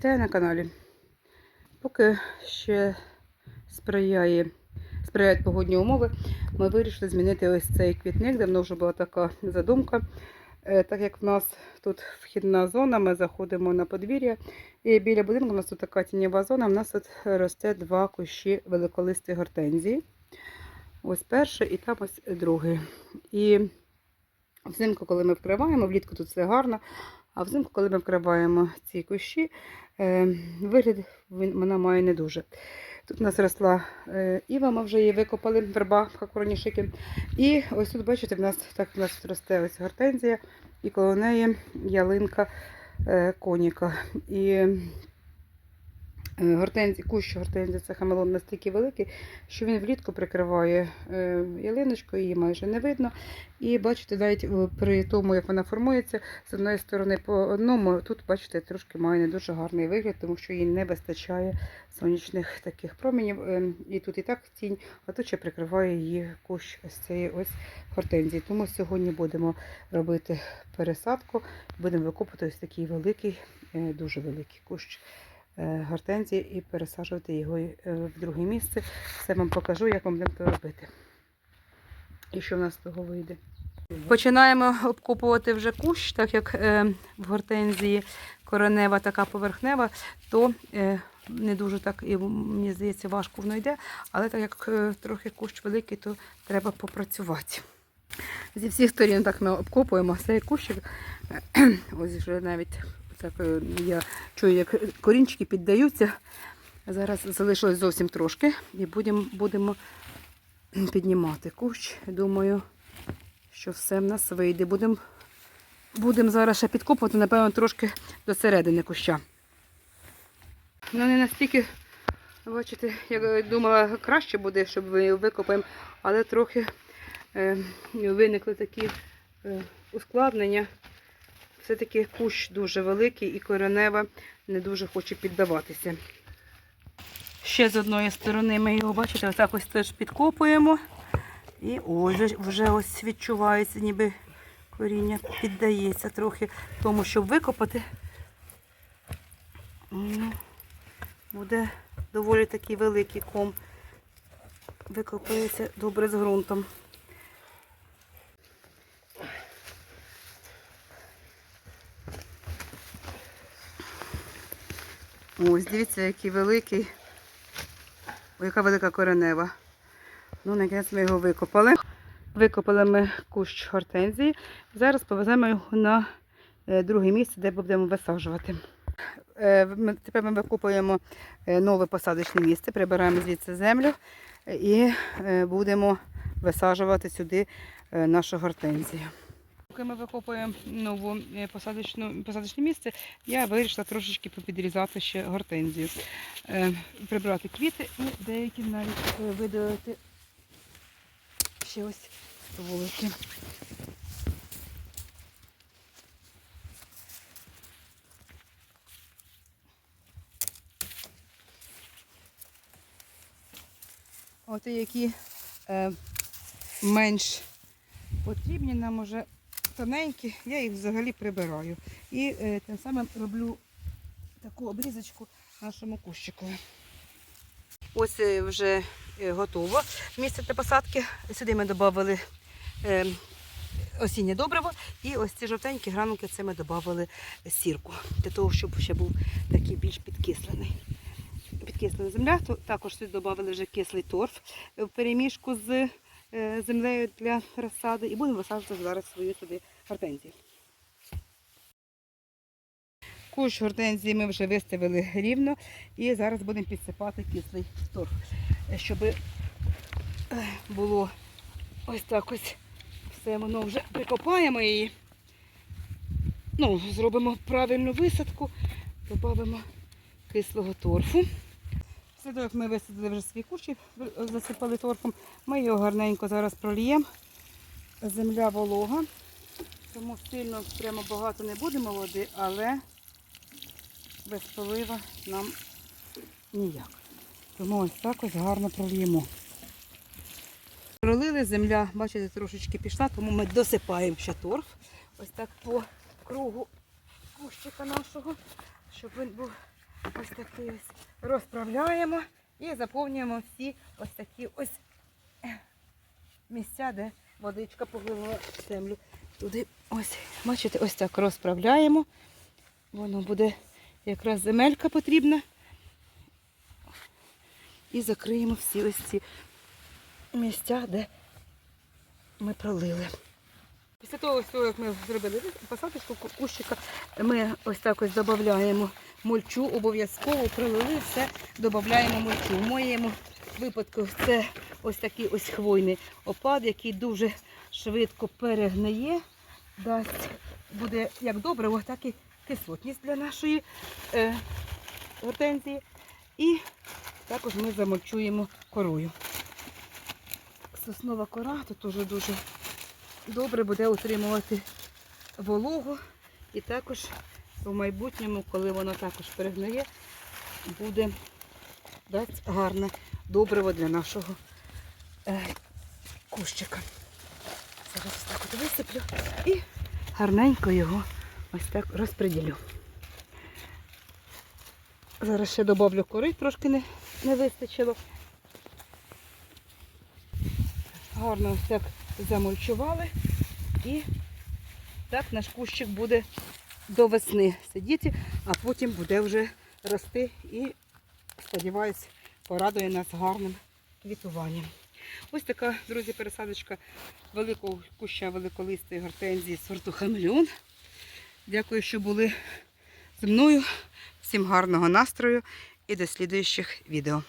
Вітаю на каналі. Поки ще сприяє, сприяють погодні умови, ми вирішили змінити ось цей квітник. Давно вже була така задумка. Е, Так як в нас тут вхідна зона, ми заходимо на подвір'я. І біля будинку у нас тут така тіньова зона. У нас тут росте два кущі великолисті гортензії. Ось перший і там ось другий. І взимку, коли ми вкриваємо, влітку тут все гарно. А взимку, коли ми вкриваємо ці кущі, е, вигляд вона має не дуже. Тут у нас росла е, іва, ми вже її викопали, верба хакуронішики. І ось тут, бачите, в нас так у нас росте ось гортензія, і коло неї ялинка е, коніка. І е, гортензія, кущ гортензії це хамелон настільки великий, що він влітку прикриває е, ялиночкою, її майже не видно. І бачите, навіть е, при тому, як вона формується, з одної сторони по одному, тут, бачите, трошки має не дуже гарний вигляд, тому що їй не вистачає сонячних таких променів. Е, І тут і так тінь, а тут ще прикриває її кущ ось цієї ось гортензії. Тому сьогодні будемо робити пересадку, будемо викопувати ось такий великий, дуже великий кущ гортензії і пересаджувати його е, в друге місце. Все вам покажу, як вам будемо це робити. І що в нас з того вийде. Починаємо обкопувати вже кущ, так як е, в гортензії коренева така поверхнева, то е, не дуже так, і мені здається, важко воно йде, але так як е, трохи кущ великий, то треба попрацювати. Зі всіх сторін так ми обкопуємо цей кущик. Ось вже навіть так, е, я чую, як корінчики піддаються. Зараз залишилось зовсім трошки і будемо, будемо піднімати кущ. Думаю, що все в нас вийде. Будемо будем зараз ще підкопувати, напевно, трошки до середини куща. Ну, не настільки, бачите, я думала, краще буде, щоб ви викопаємо, але трохи е, виникли такі е, ускладнення. Все-таки кущ дуже великий і коренева не дуже хоче піддаватися. Ще з одної сторони ми його, бачите, отак ось теж підкопуємо. І ось вже, ось відчувається, ніби коріння піддається трохи тому, щоб викопати. Ну, Буде доволі такий великий ком. Викопається добре з ґрунтом. Ось, дивіться, який великий. Ой, яка велика коренева. Ну, накінець ми його викопали. Викопали ми кущ гортензії. Зараз повеземо його на е, друге місце, де будемо висаджувати. Е, Тепер ми викопуємо е, нове посадочне місце, прибираємо звідси землю і будемо висаджувати сюди нашу гортензію. Поки ми викопуємо нову е, посадочну, посадочне місце, я вирішила трошечки попідрізати ще гортензію. Е, Прибрати квіти і деякі навіть е, видалити ще ось стволики. От які е, менш потрібні нам уже тоненькі, я їх взагалі прибираю. І е, тим самим роблю таку обрізочку нашому кущику. Ось е, вже е, готово місце для посадки. Сюди ми додали е, осіннє добриво і ось ці жовтенькі гранулки це ми додали сірку, для того, щоб ще був такий більш підкислений. Підкислена земля, також сюди додали вже кислий торф в перемішку з землею для розсади і будемо висаджувати зараз свою туди гортензію. Кущ гортензії ми вже виставили рівно і зараз будемо підсипати кислий торф, е, щоб е, було ось так ось все воно вже прикопаємо її. Ну, зробимо правильну висадку, додамо кислого торфу. Після того, як ми висадили вже свій кущик, засипали торфом, ми його гарненько зараз проліємо. Земля волога, тому сильно прямо багато не будемо води, але без полива нам ніяк. Тому ось так ось гарно проліємо. Пролили, земля, бачите, трошечки пішла, тому ми досипаємо ще торф. Ось так по кругу кущика нашого, щоб він був ось такий ось розправляємо і заповнюємо всі ось такі ось е, місця, де водичка поглинула землю. Туди ось, бачите, ось так розправляємо. Воно буде якраз земелька потрібна. І закриємо всі ось ці місця, де ми пролили. Після того як ми зробили посадочку кущика, ми ось так ось додаємо мульчу, обов'язково пролили все, додаємо мульчу. В моєму випадку це ось такий ось хвойний опад, який дуже швидко перегниє, дасть, буде як добриво, так і кислотність для нашої е, гортензії. І також ми замульчуємо корою. Соснова кора тут теж дуже добре буде утримувати вологу. І також в майбутньому, коли воно також перегниє, буде дасть гарне добриво для нашого е, кущика. Зараз так от висиплю і гарненько його ось так розподілю. Зараз ще додавлю кори, трошки не, не вистачило. Гарно ось так замульчували. І так наш кущик буде до весни сидіти, а потім буде вже рости і, сподіваюсь, порадує нас гарним квітуванням. Ось така, друзі, пересадочка великого куща великолистої гортензії сорту хамелеон. Дякую, що були зі мною. Всім гарного настрою і до слідуючих відео.